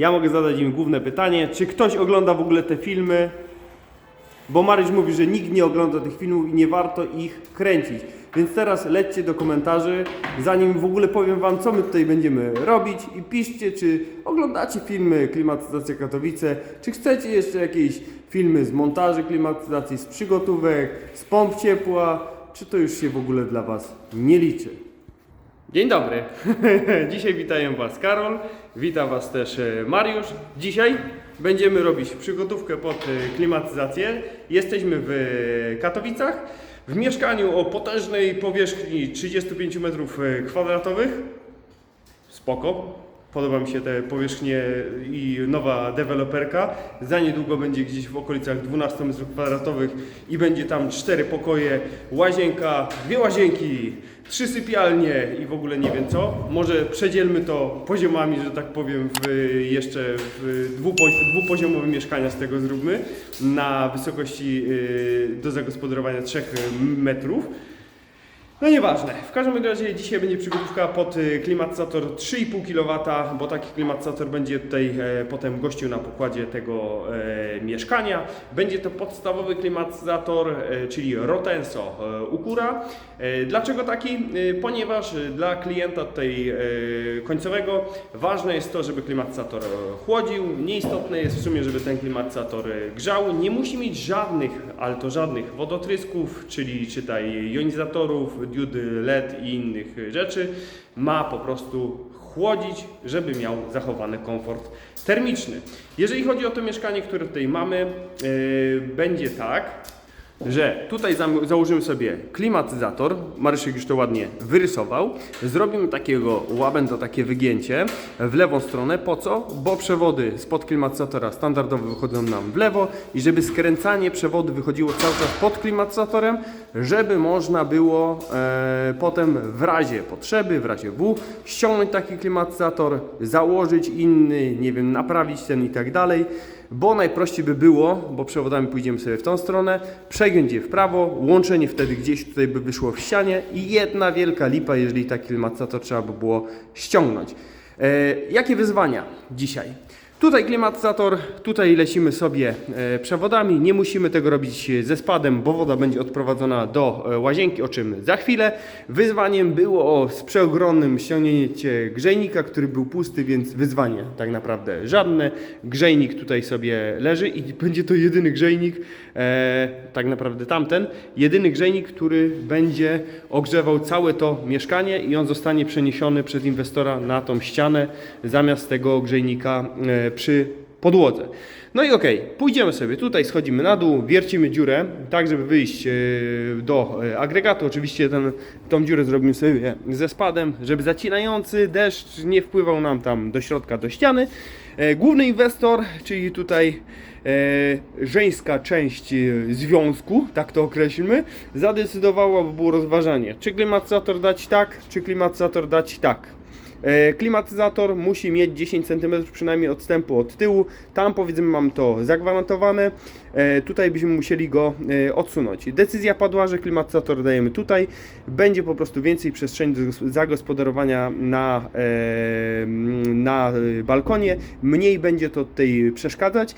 Ja mogę zadać im główne pytanie, czy ktoś ogląda w ogóle te filmy, bo Maryś mówi, że nikt nie ogląda tych filmów i nie warto ich kręcić. Więc teraz lećcie do komentarzy, zanim w ogóle powiem Wam, co my tutaj będziemy robić i piszcie, czy oglądacie filmy Klimatyzacja Katowice, czy chcecie jeszcze jakieś filmy z montaży klimatyzacji, z przygotówek, z pomp ciepła, czy to już się w ogóle dla Was nie liczy. Dzień dobry. Dzisiaj witają Was Karol, witam Was też e, Mariusz. Dzisiaj będziemy robić przygotówkę pod e, klimatyzację. Jesteśmy w e, Katowicach, w mieszkaniu o potężnej powierzchni 35 m2. Spoko. Podoba mi się te powierzchnie i nowa deweloperka. Za niedługo będzie gdzieś w okolicach 12 m2 i będzie tam cztery pokoje, łazienka, dwie łazienki, trzy sypialnie i w ogóle nie wiem co. Może przedzielmy to poziomami, że tak powiem, w jeszcze w dwupo, dwupoziomowe mieszkania z tego zróbmy na wysokości yy, do zagospodarowania 3 metrów. No nieważne. W każdym razie dzisiaj będzie przygotówka pod y, klimatyzator 3,5 kW, bo taki klimatyzator będzie tutaj e, potem gościł na pokładzie tego e, mieszkania. Będzie to podstawowy klimatyzator, e, czyli Rotenso e, Ukura. E, dlaczego taki? E, ponieważ dla klienta tutaj e, końcowego ważne jest to, żeby klimatyzator e, chłodził. Nieistotne jest w sumie, żeby ten klimatyzator e, grzał. Nie musi mieć żadnych, ale to żadnych wodotrysków, czyli czytaj jonizatorów, diody LED i innych rzeczy. Ma po prostu chłodzić, żeby miał zachowany komfort termiczny. Jeżeli chodzi o to mieszkanie, które tutaj mamy, yy, będzie tak, że tutaj założymy sobie klimatyzator, Maryszyk już to ładnie wyrysował, zrobimy takiego łabęda, takie wygięcie w lewą stronę, po co? Bo przewody spod klimatyzatora standardowo wychodzą nam w lewo i żeby skręcanie przewodu wychodziło cały czas pod klimatyzatorem, żeby można było e, potem w razie potrzeby, w razie W, ściągnąć taki klimatyzator, założyć inny, nie wiem, naprawić ten i tak dalej. Bo najprościej by było, bo przewodami pójdziemy sobie w tą stronę, przegiąć je w prawo, łączenie wtedy gdzieś tutaj by wyszło w ścianie i jedna wielka lipa, jeżeli taki klimatyzator trzeba by było ściągnąć. E, jakie wyzwania dzisiaj? Tutaj klimatyzator, tutaj lecimy sobie e, przewodami. Nie musimy tego robić ze spadem, bo woda będzie odprowadzona do e, łazienki, o czym za chwilę. Wyzwaniem było z przeogromnym ściągnięcie grzejnika, który był pusty, więc wyzwanie tak naprawdę żadne. Grzejnik tutaj sobie leży i będzie to jedyny grzejnik, e, tak naprawdę tamten, jedyny grzejnik, który będzie ogrzewał całe to mieszkanie i on zostanie przeniesiony przez inwestora na tą ścianę zamiast tego grzejnika e, przy podłodze. No i okej, pójdziemy sobie tutaj, schodzimy na dół, wiercimy dziurę, tak żeby wyjść e, do e, agregatu. Oczywiście ten, tą dziurę zrobimy sobie ze spadem, żeby zacinający deszcz nie wpływał nam tam do środka, do ściany. E, Główny inwestor, czyli tutaj żeńska część związku, tak to określmy, zadecydowała, bo było rozważanie, czy klimatyzator dać tak, czy klimatyzator dać tak. E, Klimatyzator musi mieć 10 cm przynajmniej odstępu od tyłu. Tam powiedzmy mam to zagwarantowane. E, Tutaj byśmy musieli go e, odsunąć. Decyzja padła, że klimatyzator dajemy tutaj. Będzie po prostu więcej przestrzeni do gos- zagospodarowania na, na balkonie. Mniej będzie to tutaj przeszkadzać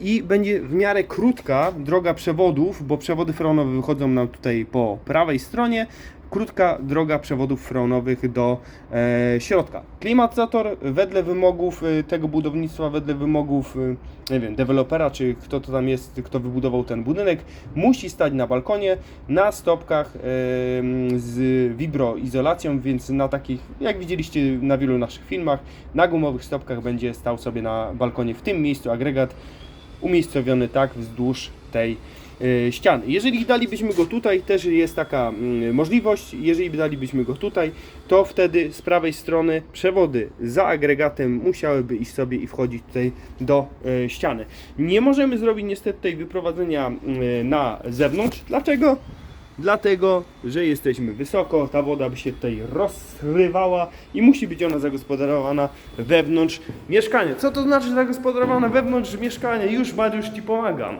i będzie w miarę krótka droga przewodów, bo przewody freonowe wychodzą nam tutaj po prawej stronie krótka droga przewodów freonowych do e, środka. Klimatyzator wedle wymogów e, tego budownictwa, wedle wymogów e, nie wiem, dewelopera, czy kto to tam jest, kto wybudował ten budynek, musi stać na balkonie na stopkach e, z wibroizolacją, więc na takich, jak widzieliście na wielu naszych filmach, na gumowych stopkach będzie stał sobie na balkonie w tym miejscu agregat umiejscowiony tak wzdłuż tej e, ściany. Jeżeli dalibyśmy go tutaj, też jest taka mm, możliwość, jeżeli dalibyśmy go tutaj, to wtedy z prawej strony przewody za agregatem musiałyby iść sobie i wchodzić tutaj do e, ściany. Nie możemy zrobić niestety tej wyprowadzenia mm, na zewnątrz. Dlaczego? Dlatego, że jesteśmy wysoko, ta woda by się tutaj rozrywała i musi być ona zagospodarowana wewnątrz mieszkania. Co to znaczy zagospodarowana wewnątrz mieszkania? Już Mariusz Ci pomagam.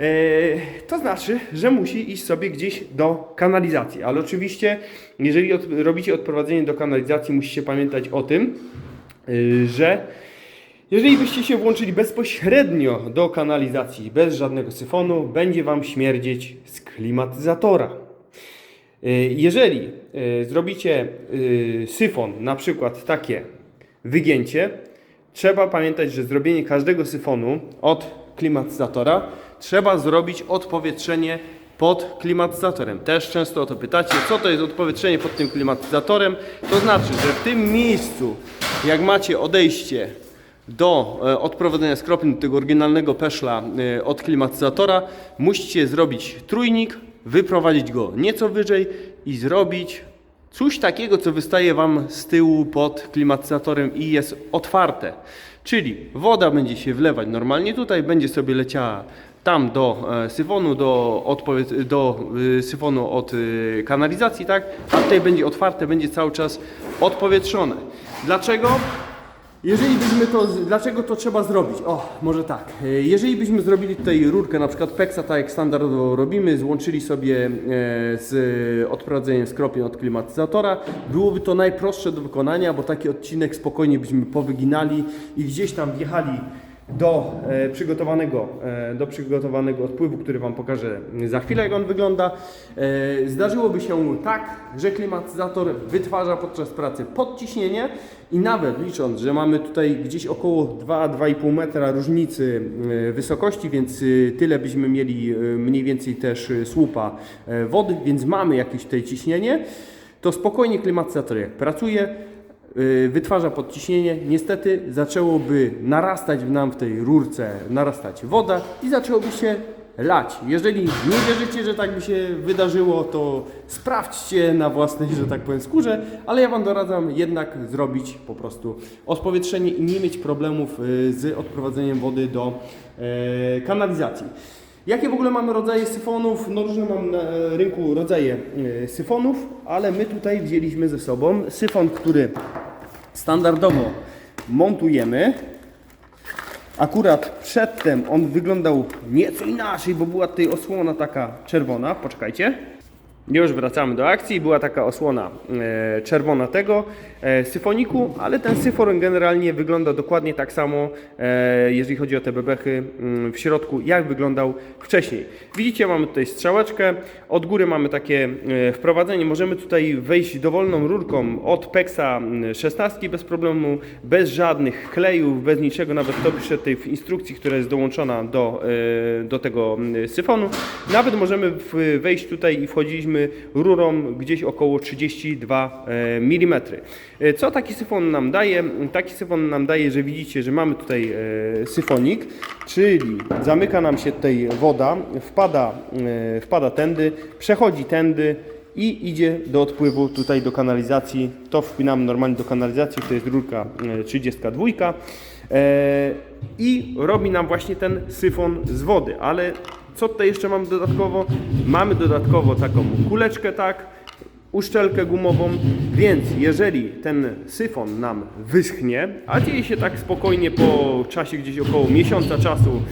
Eee, to znaczy, że musi iść sobie gdzieś do kanalizacji, ale oczywiście, jeżeli od, robicie odprowadzenie do kanalizacji, musicie pamiętać o tym, yy, że Jeżeli byście się włączyli bezpośrednio do kanalizacji, bez żadnego syfonu, będzie Wam śmierdzieć z klimatyzatora. Y, Jeżeli zrobicie syfon, na przykład takie wygięcie, trzeba pamiętać, że zrobienie każdego syfonu od klimatyzatora trzeba zrobić odpowietrzenie pod klimatyzatorem. Też często o to pytacie, co to jest odpowietrzenie pod tym klimatyzatorem. To znaczy, że w tym miejscu, jak macie odejście do e, odprowadzenia skropin do tego oryginalnego peszla e, od klimatyzatora, musicie zrobić trójnik, wyprowadzić go nieco wyżej i zrobić coś takiego, co wystaje Wam z tyłu pod klimatyzatorem i jest otwarte. Czyli woda będzie się wlewać normalnie tutaj, będzie sobie leciała tam do e, syfonu, do, odpowiedz- do y, syfonu od y, kanalizacji, tak? A tutaj będzie otwarte, będzie cały czas odpowietrzone. Dlaczego? Jeżeli byśmy to, dlaczego to trzeba zrobić? O, może tak. E, Jeżeli byśmy zrobili tutaj rurkę, na przykład peksa, tak jak standardowo robimy, złączyli sobie e, z odprowadzeniem skropień od klimatyzatora, byłoby to najprostsze do wykonania, bo taki odcinek spokojnie byśmy powyginali i gdzieś tam wjechali do e, przygotowanego, e, do przygotowanego odpływu, który Wam pokażę za chwilę, jak on wygląda. E, zdarzyłoby się tak, że klimatyzator wytwarza podczas pracy podciśnienie i nawet licząc, że mamy tutaj gdzieś około 2-2,5 metra różnicy wysokości, więc tyle byśmy mieli mniej więcej też słupa wody, więc mamy jakieś tutaj ciśnienie, to spokojnie klimatyzator jak pracuje, wytwarza podciśnienie, niestety zaczęłoby narastać w nam w tej rurce, narastać woda i zaczęłoby się lać. Jeżeli nie wierzycie, że tak by się wydarzyło, to sprawdźcie na własnej, że tak powiem, skórze, ale ja Wam doradzam jednak zrobić po prostu odpowietrzenie i nie mieć problemów y, z odprowadzeniem wody do e, kanalizacji. Jakie w ogóle mamy rodzaje syfonów? No różne mam na rynku rodzaje e, syfonów, ale my tutaj wzięliśmy ze sobą syfon, który standardowo montujemy. Akurat przedtem on wyglądał nieco inaczej, bo była tutaj osłona taka czerwona. Poczekajcie. Już wracamy do akcji. Była taka osłona e, czerwona tego e, syfoniku, ale ten syfon generalnie wygląda dokładnie tak samo, e, jeżeli chodzi o te bebechy mm, w środku, jak wyglądał wcześniej. Widzicie, mamy tutaj strzałeczkę, od góry mamy takie wprowadzenie. Możemy tutaj wejść dowolną rurką od Pexa 16 bez problemu, bez żadnych klejów, bez niczego, nawet to pisze tutaj w instrukcji, która jest dołączona do, do tego mm, syfonu. Nawet możemy wejść tutaj i wchodziliśmy rurą gdzieś około 32 mm. Co taki syfon nam daje? Taki syfon nam daje, że widzicie, że mamy tutaj e, syfonik, czyli zamyka nam się tutaj woda, wpada, e, wpada tędy, przechodzi tędy i idzie do odpływu tutaj do kanalizacji. To wpinamy normalnie do kanalizacji, to jest rurka e, 32. E, I robi nam właśnie ten syfon z wody, ale co tutaj jeszcze mamy dodatkowo? Mamy dodatkowo taką kuleczkę, tak, uszczelkę gumową, więc jeżeli ten syfon nam wyschnie, a dzieje się tak spokojnie po czasie gdzieś około miesiąca czasu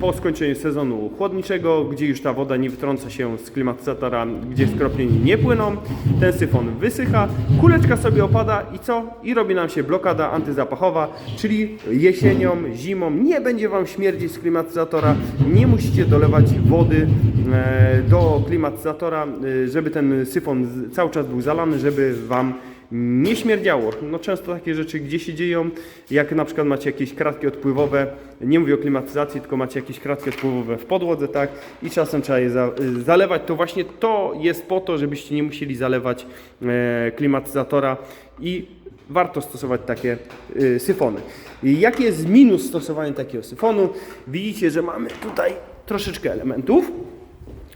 po skończeniu sezonu chłodniczego, gdzie już ta woda nie wytrąca się z klimatyzatora, gdzie skropieni nie płyną, ten syfon wysycha, kuleczka sobie opada i co? I robi nam się blokada antyzapachowa, czyli jesienią, zimą nie będzie Wam śmierdzić z klimatyzatora, nie musicie dolewać wody e, do klimatyzatora, e, żeby ten syfon cały czas był zalany, żeby Wam nie śmierdziało. No często takie rzeczy gdzie się dzieją, jak na przykład macie jakieś kratki odpływowe, nie mówię o klimatyzacji, tylko macie jakieś kratki odpływowe w podłodze, tak, i czasem trzeba je za, y, zalewać, to właśnie to jest po to, żebyście nie musieli zalewać e, klimatyzatora i warto stosować takie y, syfony. Jaki jest minus stosowania takiego syfonu? Widzicie, że mamy tutaj troszeczkę elementów.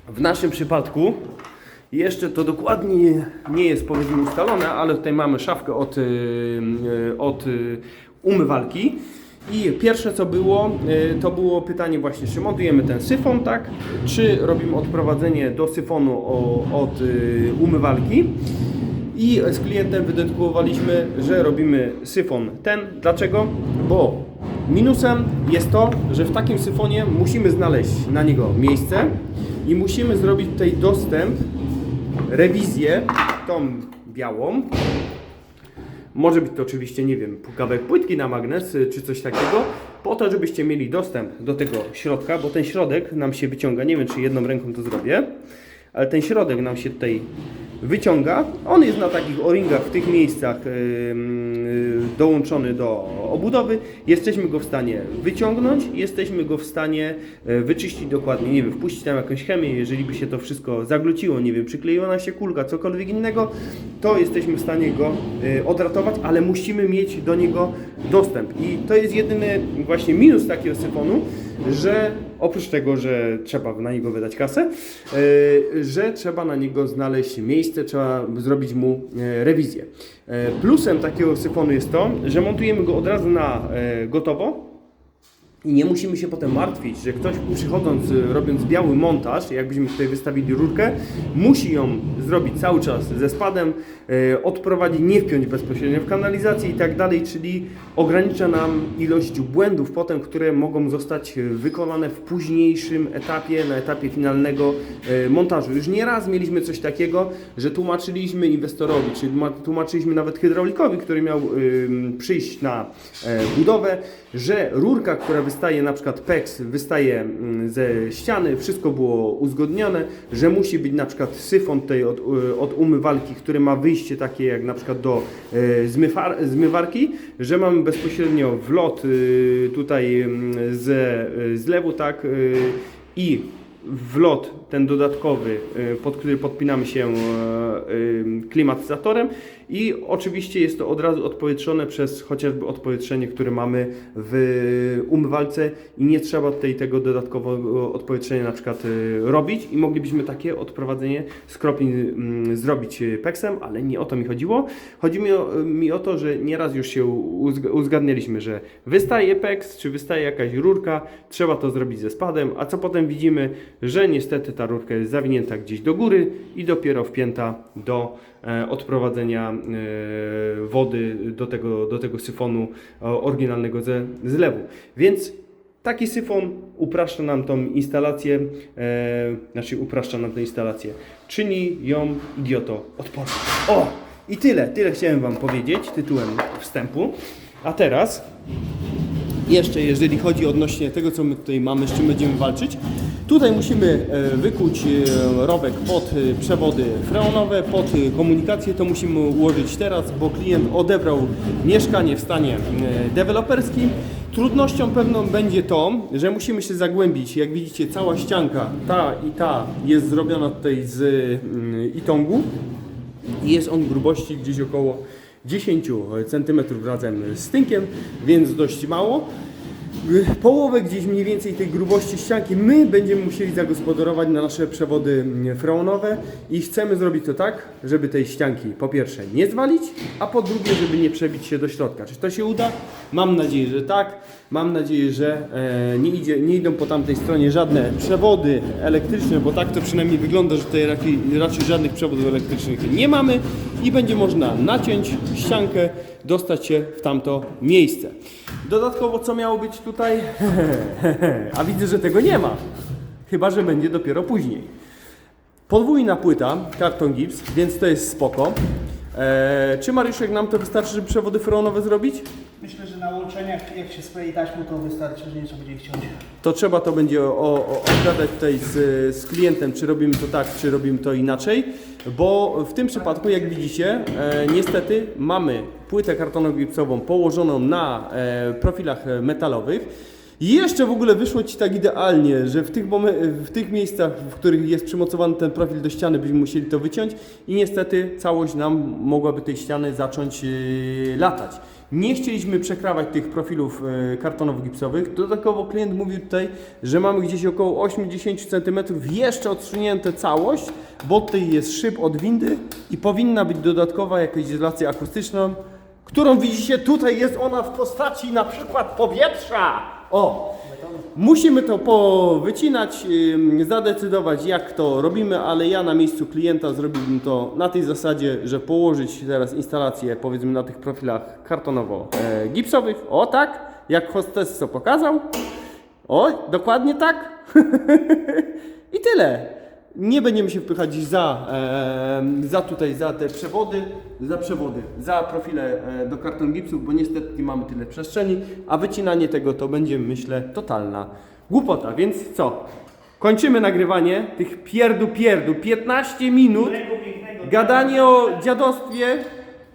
W naszym przypadku jeszcze to dokładnie nie jest powiedzmy ustalone, ale tutaj mamy szafkę od, y, y, od y, umywalki. I pierwsze co było, to było pytanie właśnie, czy montujemy ten syfon, tak? Czy robimy odprowadzenie do syfonu od umywalki. I z klientem wydedukowaliśmy, że robimy syfon ten. Dlaczego? Bo minusem jest to, że w takim syfonie musimy znaleźć na niego miejsce i musimy zrobić tutaj dostęp, rewizję, tą białą. Może być to oczywiście, nie wiem, kawałek płytki na magnes y, czy coś takiego, po to, żebyście mieli dostęp do tego środka, bo ten środek nam się wyciąga. Nie wiem, czy jedną ręką to zrobię, ale ten środek nam się tutaj wyciąga. On jest na takich o-ringach w tych miejscach dołączony do obudowy. Jesteśmy go w stanie wyciągnąć, jesteśmy go w stanie y, wyczyścić dokładnie, nie wiem, wpuścić tam jakąś chemię, jeżeli by się to wszystko zagluciło, nie wiem, przykleiła nam się kulka, cokolwiek innego, to jesteśmy w stanie go y, odratować, ale musimy mieć do niego dostęp. I to jest jedyny właśnie minus takiego syfonu, że oprócz tego, że trzeba na niego wydać kasę, e, że trzeba na niego znaleźć miejsce, trzeba zrobić mu e, rewizję. E, Plusem takiego syfonu jest to, że montujemy go od razu na gotowo, i nie musimy się potem martwić, że ktoś przychodząc, y, robiąc biały montaż, jakbyśmy tutaj wystawili rurkę, musi ją zrobić cały czas ze spadem, y, odprowadzić, nie wpiąć bezpośrednio w kanalizację i tak dalej, czyli ogranicza nam ilość błędów potem, które mogą zostać y, wykonane w późniejszym etapie, na etapie finalnego montażu. Już nieraz mieliśmy coś takiego, że tłumaczyliśmy inwestorowi, czy ma- tłumaczyliśmy nawet hydraulikowi, który miał przyjść na e, budowę, że rurka, która wystaje, na przykład PEX, wystaje mm, ze ściany, wszystko było uzgodnione, że musi być na przykład syfon tej od, y, od umywalki, który ma wyjście takie jak na przykład do e, zmywar, zmywarki, że mamy bezpośrednio wlot y, tutaj mm, ze y, zlewu, tak, y, i wlot ten dodatkowy, y, pod który podpinamy się e, y, klimatyzatorem i oczywiście jest to od razu odpowietrzone przez chociażby odpowietrzenie, które mamy w umywalce i nie trzeba tutaj tego dodatkowego odpowietrzenia na przykład y, robić i moglibyśmy takie odprowadzenie skropli mm, zrobić y, peksem, ale nie o to mi chodziło. Chodzi mi o, mi o to, że nieraz już się uzg- uzgadnialiśmy, że wystaje peks, czy wystaje jakaś rurka, trzeba to zrobić ze spadem, a co potem widzimy, że niestety ta rurka jest zawinięta gdzieś do góry i dopiero wpięta do odprowadzenia e, wody do tego, do tego syfonu e, oryginalnego ze zlewu. Więc taki syfon upraszcza nam tą instalację, e, znaczy upraszcza nam tę instalację, czyni ją idioto odporną. O! I tyle, tyle chciałem Wam powiedzieć tytułem wstępu. A teraz jeszcze jeżeli chodzi odnośnie tego, co my tutaj mamy, z czym będziemy walczyć, tutaj musimy e, wykuć e, rowek pod e, przewody freonowe, pod komunikację, to musimy ułożyć teraz, bo klient odebrał mieszkanie w stanie deweloperskim. Trudnością pewną będzie to, że musimy się zagłębić. Jak widzicie, cała ścianka, ta i ta jest zrobiona tutaj z mm, itongu jest on grubości gdzieś około 10 cm razem z tynkiem, więc dość mało. Połowę gdzieś mniej więcej tej grubości ścianki my będziemy musieli zagospodarować na nasze przewody freonowe i chcemy zrobić to tak, żeby tej ścianki po pierwsze nie zwalić, a po drugie, żeby nie przebić się do środka. Czy to się uda? Mam nadzieję, że tak. Mam nadzieję, że e, nie, idzie, nie idą po tamtej stronie żadne przewody elektryczne, bo tak to przynajmniej wygląda, że tutaj raczej, raczej żadnych przewodów elektrycznych nie mamy i będzie można naciąć ściankę, dostać się w tamto miejsce. Dodatkowo co miało być tutaj? A widzę, że tego nie ma. Chyba, że będzie dopiero później. Podwójna płyta, karton gips, więc to jest spoko. Eee, czy Mariuszek nam to wystarczy, żeby przewody freonowe zrobić? Myślę, że na łączeniach, jak się sklei taśmą, to wystarczy, że nie trzeba będzie ich ciąć. To trzeba to będzie o, o, obgadać tutaj z, z klientem, czy robimy to tak, czy robimy to inaczej, bo w tym przypadku, jak widzicie, e, niestety mamy płytę kartono-gipsową położoną na e, profilach metalowych. I jeszcze w ogóle wyszło Ci tak idealnie, że w tych, w tych miejscach, w których jest przymocowany ten profil do ściany, byśmy musieli to wyciąć i niestety całość nam mogłaby tej ściany zacząć yy, latać. Nie chcieliśmy przekrawać tych profilów yy, kartonowo-gipsowych. Dodatkowo klient mówił tutaj, że mamy gdzieś około 80 cm jeszcze odsunięte całość, bo tutaj jest szyb od windy i powinna być dodatkowa jakaś izolacja akustyczna, którą widzicie tutaj jest ona w postaci na przykład powietrza. O! Musimy to powycinać, ym, zadecydować jak to robimy, ale ja na miejscu klienta zrobiłbym to na tej zasadzie, że położyć teraz instalację powiedzmy na tych profilach kartonowo-gipsowych. O tak, jak hostes co pokazał. O, dokładnie tak. I tyle. Nie będziemy się wpychać za, e, za tutaj, za te przewody, za przewody, za profile e, do karton gipsów, bo niestety nie mamy tyle przestrzeni, a wycinanie tego to będzie, myślę, totalna głupota. Więc co? Kończymy nagrywanie tych pierdu pierdu, 15 minut, gadanie o dziadostwie,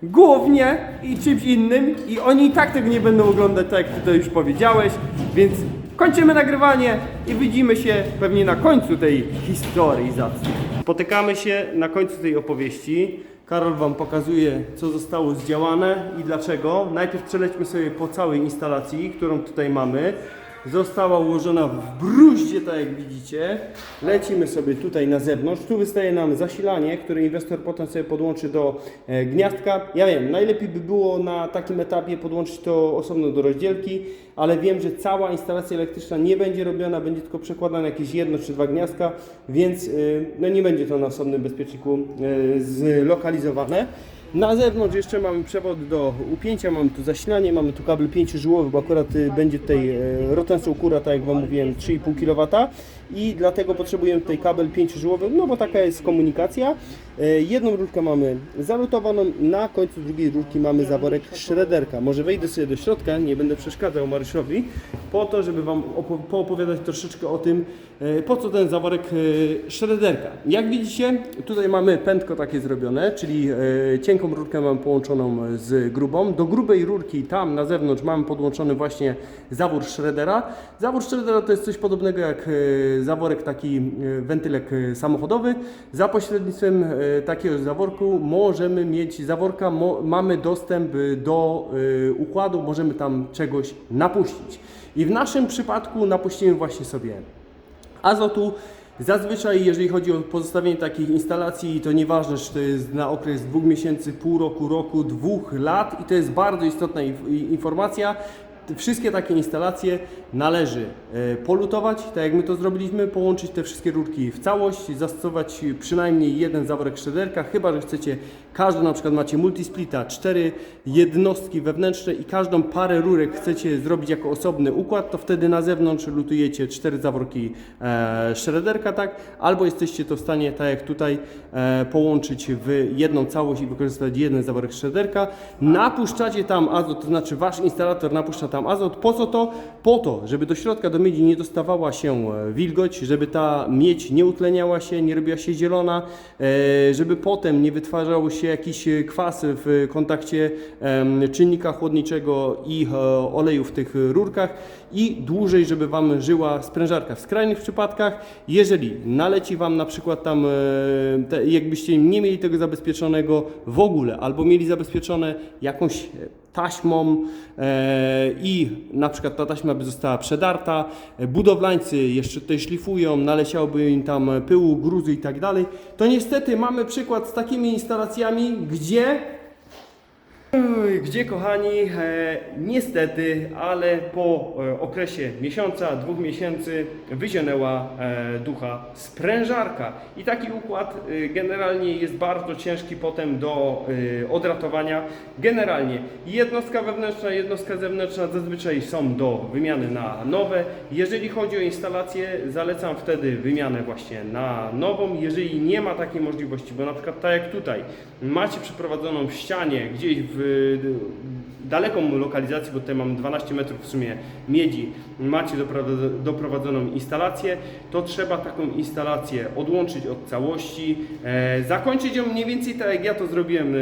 głównie i czymś innym i oni i tak tego nie będą oglądać, tak jak ty to już powiedziałeś, więc kończymy nagrywanie i widzimy się pewnie na końcu tej historyzacji. Spotykamy się na końcu tej opowieści. Karol Wam pokazuje, co zostało zdziałane i dlaczego. Najpierw przelećmy sobie po całej instalacji, którą tutaj mamy. Została ułożona w bruździe, tak jak widzicie. Lecimy sobie tutaj na zewnątrz. Tu wystaje nam zasilanie, które inwestor potem sobie podłączy do e, gniazdka. Ja wiem, najlepiej by było na takim etapie podłączyć to osobno do rozdzielki, ale wiem, że cała instalacja elektryczna nie będzie robiona, będzie tylko przekładane jakieś jedno czy dwa gniazdka, więc y, no nie będzie to na osobnym bezpieczniku y, zlokalizowane. Na zewnątrz jeszcze mamy przewód do upięcia, mamy tu zasilanie, mamy tu kabel 5-żyłowy, bo akurat y, będzie tutaj e, Rotenso Kura, tak jak Wam mówiłem, 3,5 kW i dlatego potrzebujemy tutaj kabel 5-żyłowy, no bo taka jest komunikacja. E, Jedną rurkę mamy zalutowaną, na końcu drugiej rurki mamy zaworek szrederka. Może wejdę sobie do środka, nie będę przeszkadzał Mariuszowi, po to, żeby Wam opo- poopowiadać troszeczkę o tym, e, po co ten zaworek e, szrederka. Jak widzicie, tutaj mamy pętko takie zrobione, czyli cienką rurkę mamy połączoną z grubą. Do grubej rurki tam na zewnątrz mamy podłączony właśnie zawór Schroedera. Zawór Schroedera to jest coś podobnego jak zaworek taki e, wentylek e, samochodowy. Za pośrednictwem e, takiego zaworku możemy mieć zaworka, mamy dostęp do układu, możemy tam czegoś napuścić. I w naszym przypadku napuścimy właśnie sobie azotu. Zazwyczaj, jeżeli chodzi o pozostawienie takich instalacji, to nieważne, czy to jest na okres dwóch miesięcy, pół roku, roku, dwóch lat i to jest bardzo istotna informacja. Wszystkie takie instalacje należy e, polutować, tak jak my to zrobiliśmy, połączyć te wszystkie rurki w całość, zastosować przynajmniej jeden zaworek szederka, chyba że chcecie każdy, na przykład macie multisplita, cztery jednostki wewnętrzne i każdą parę rurek chcecie zrobić jako osobny układ, to wtedy na zewnątrz lutujecie cztery zaworki e, tak? Albo jesteście to w stanie, tak jak tutaj, e, połączyć w jedną całość i wykorzystać jeden zaworek szrederka. Napuszczacie tam azot, to znaczy wasz instalator napuszcza tam azot. Po co to? Po to, żeby do środka do miedzi nie dostawała się e, wilgoć, żeby ta miedź nie utleniała się, nie robiła się zielona, e, żeby potem nie wytwarzały się jakieś e, kwasy w kontakcie czynnika chłodniczego i oleju w tych rurkach i dłużej, żeby Wam żyła sprężarka. W skrajnych przypadkach, jeżeli naleci Wam na przykład tam, e, te, jakbyście nie mieli tego zabezpieczonego w ogóle, albo mieli zabezpieczone jakąś e, taśmą e, i na przykład ta taśma by została przedarta, e, budowlańcy jeszcze tutaj szlifują, naleciałoby im tam pyłu, gruzu i tak dalej, to niestety mamy przykład z takimi instalacjami, gdzie Gdzie kochani, e, niestety, ale po e, okresie miesiąca, dwóch miesięcy wyzionęła e, ducha sprężarka. I taki układ generalnie jest bardzo ciężki potem do odratowania. Generalnie jednostka wewnętrzna, jednostka zewnętrzna zazwyczaj są do wymiany na nowe. Jeżeli chodzi o instalację, zalecam wtedy wymianę właśnie na nową. Jeżeli nie ma takiej możliwości, bo na przykład tak jak tutaj, macie przeprowadzoną w ścianie gdzieś w daleką lokalizację, bo tutaj mamy 12 metrów w sumie miedzi, macie doprowadzoną instalację, to trzeba taką instalację odłączyć od całości, e, zakończyć ją mniej więcej tak jak ja to zrobiłem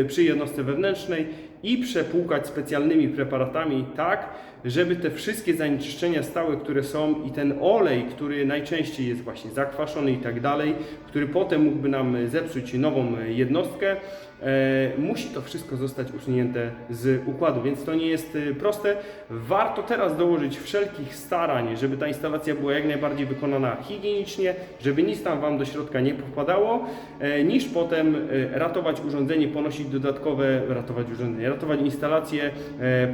e, przy jednostce wewnętrznej i przepłukać specjalnymi preparatami tak, żeby te wszystkie zanieczyszczenia stałe, które są i ten olej, który najczęściej jest właśnie zakwaszony i tak dalej, który potem mógłby nam zepsuć nową jednostkę, e, musi to wszystko zostać usunięte z układu, więc to nie jest e, proste. Warto teraz dołożyć wszelkich starań, żeby ta instalacja była jak najbardziej wykonana higienicznie, żeby nic tam Wam do środka nie popadało, e, niż potem ratować urządzenie, ponosić dodatkowe, ratować urządzenie, ratować instalację,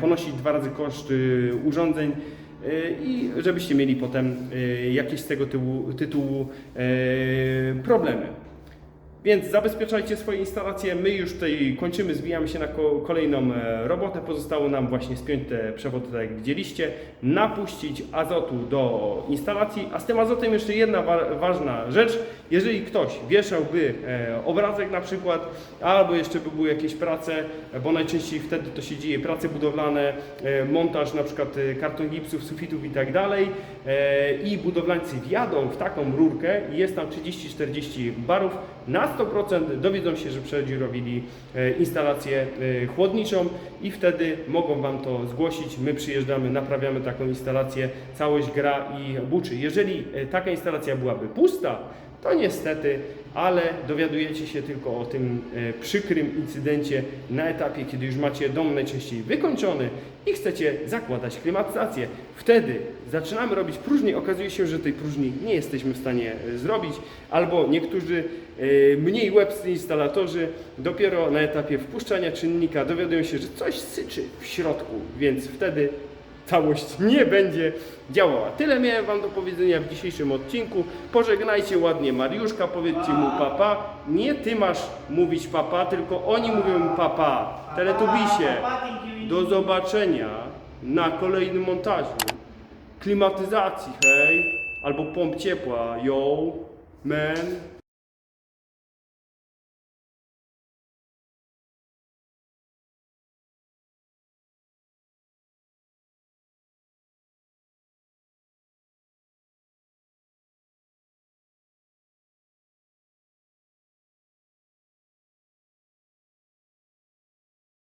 ponosić dwa razy koszt e, urządzeń. e, I żebyście mieli potem e, jakieś z tego tyłu, tytułu problemy. Więc zabezpieczajcie swoje instalacje. My już tutaj kończymy, zwijamy się na ko- kolejną e, robotę. Pozostało nam właśnie spiąć te przewody, tak jak widzieliście, napuścić azotu do instalacji. A z tym azotem jeszcze jedna wa- ważna rzecz. Jeżeli ktoś wieszałby e, obrazek na przykład, albo jeszcze by były jakieś prace, bo najczęściej wtedy to się dzieje, prace budowlane, e, montaż na przykład karton gipsów, sufitów i tak dalej i budowlańcy wjadą w taką rurkę i jest tam 30-40 barów, na 100% dowiedzą się, że przodzi robili e, instalację e, chłodniczą i wtedy mogą Wam to zgłosić. My przyjeżdżamy, naprawiamy taką instalację, całość gra i buczy. Jeżeli e, taka instalacja byłaby pusta, to niestety, ale dowiadujecie się tylko o tym e, przykrym incydencie na etapie, kiedy już macie dom najczęściej wykończony i chcecie zakładać klimatyzację. Wtedy zaczynamy robić próżnię. Okazuje się, że tej próżni nie jesteśmy w stanie e, zrobić, albo niektórzy e, mniej łebscy instalatorzy dopiero na etapie wpuszczania czynnika dowiadują się, że coś syczy w środku, więc wtedy całość nie będzie działała. Tyle miałem Wam do powiedzenia w dzisiejszym odcinku. Pożegnajcie ładnie Mariuszka, powiedzcie mu papa. Nie Ty masz mówić papa, tylko oni mówią papa. Teletubisie. Do zobaczenia na kolejnym montażu. Klimatyzacji, hej. Albo pomp ciepła, yo, man.